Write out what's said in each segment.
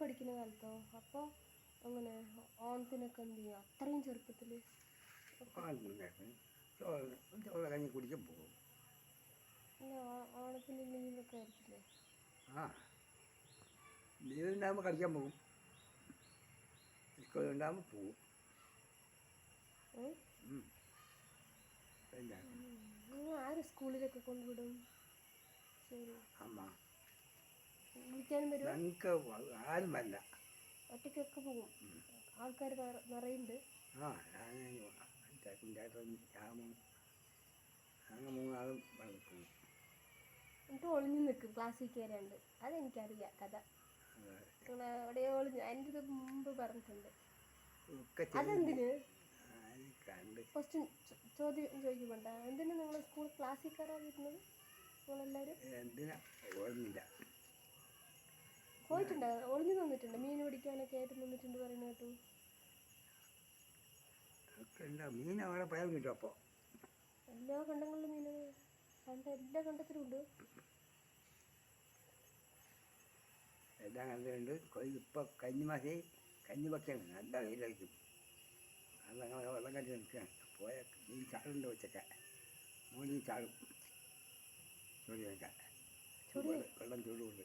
പഠിക്കുന്ന കാലത്തോ? അപ്പോൾ അങ്ങനെ ഓണത്തിനൊക്കെ എന്ത് ചെയ്യുക അത്രയും ചെറുപ്പത്തിൽ കഞ്ഞി കുടിക്കാൻ പോകും. ഓണത്തിന് ലീവൊക്കെ ആയിരിക്കില്ലേ? ആ. ലീവുണ്ടാകുമ്പോൾ കളിക്കാൻ പോകും. സ്കൂൾ ഉണ്ടാകുമ്പോൾ പോകും. ആര് സ്കൂളിലൊക്കെ കൊണ്ടുവിടും? ശരി. അമ്മ. വിളിക്കാനും വരുമോ ഞങ്ങൾക്ക് ആരുമല്ല ഒറ്റയ്ക്കൊക്കെ പോകും. ആൾക്കാർ നിറയുണ്ട്. ആ ഞാൻ കുഞ്ചാട്ടൻ രാമൻ. അങ്ങനെ മൂന്നാളും അവിടെ പോകും എന്നിട്ട് ഒളിഞ്ഞു നിൽക്കും. ക്ലാസ്സിൽ കയറിയുണ്ട് അതെനിക്കറിയാം കഥ. എവിടെയോ ഒളിഞ്ഞു എന്റെ ഇത് മുമ്പ് പറഞ്ഞിട്ടുണ്ട്. അതെന്തിന്? ക്വസ്റ്റ്യൻ ചോദ്യം ചോദിക്കുമ്പോണ്ട എന്തിനാ നിങ്ങൾ സ്കൂൾ ക്ലാസ്സിൽ കയറാതിരുന്നത് നിങ്ങളെല്ലാവരും? എന്തിനാ? ഓർമ്മില്ല പോയിട്ടുണ്ട്. ഒളിഞ്ഞു നിന്നിട്ടുണ്ട്. മീൻ പിടിക്കാനൊക്കെ ആയിട്ട് നിന്നിട്ടുണ്ട് പറയുന്ന കേട്ടു. മീൻ അവിടെ ഭയം കിട്ടും അപ്പോൾ. എല്ലാ കണ്ടങ്ങളിലും മീൻ കണ്ട എല്ലാ കണ്ടത്തിലും ഉണ്ട്. എല്ലാം കണ്ടുകൊണ്ട് കൊയ്ത് ഇപ്പോൾ കഞ്ഞി വയ്ക്കണം നല്ല വെയിലായിരിക്കും അത് ഞങ്ങൾ വെള്ളം കണ്ടി നിൽക്കുകയാണ്. പോയ മീൻ ചാടുണ്ട് വെച്ചൊക്കെ മൂന്ന് ചാടും. ചൂടി വയ്ക്കാൻ ചൂട് വെള്ളം ചൂടുകൊണ്ട്.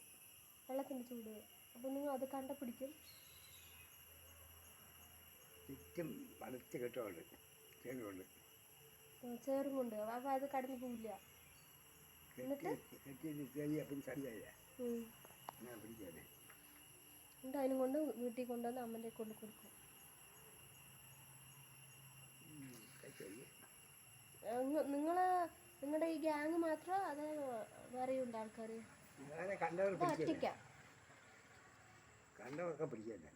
വെള്ളത്തിന്റെ ചൂട്. അപ്പോൾ നിങ്ങൾ അത് കണ്ട പിടിക്കും. ചുറ്റും വളർത്തി കെട്ടുകൊണ്ട് ചേരുകൊണ്ട് കൊണ്ട് അപ്പോൾ അത് കടന്നു പോവില്ല. പിടിക്കാതെ എന്നിട്ട്? അതിനും കൊണ്ട് വീട്ടിൽ കൊണ്ടുവന്ന് അമ്മന്റെ കൊണ്ട് കൊടുക്കും. നിങ്ങൾ നിങ്ങളുടെ ഈ ഗ്യാങ് മാത്രമോ അതോ വേറെയുണ്ട് ആൾക്കാർ വേറെ കണ്ടവർ പിടിക്കല്ലേ? കണ്ടവരൊക്കെ പിടിക്കല്ലേ?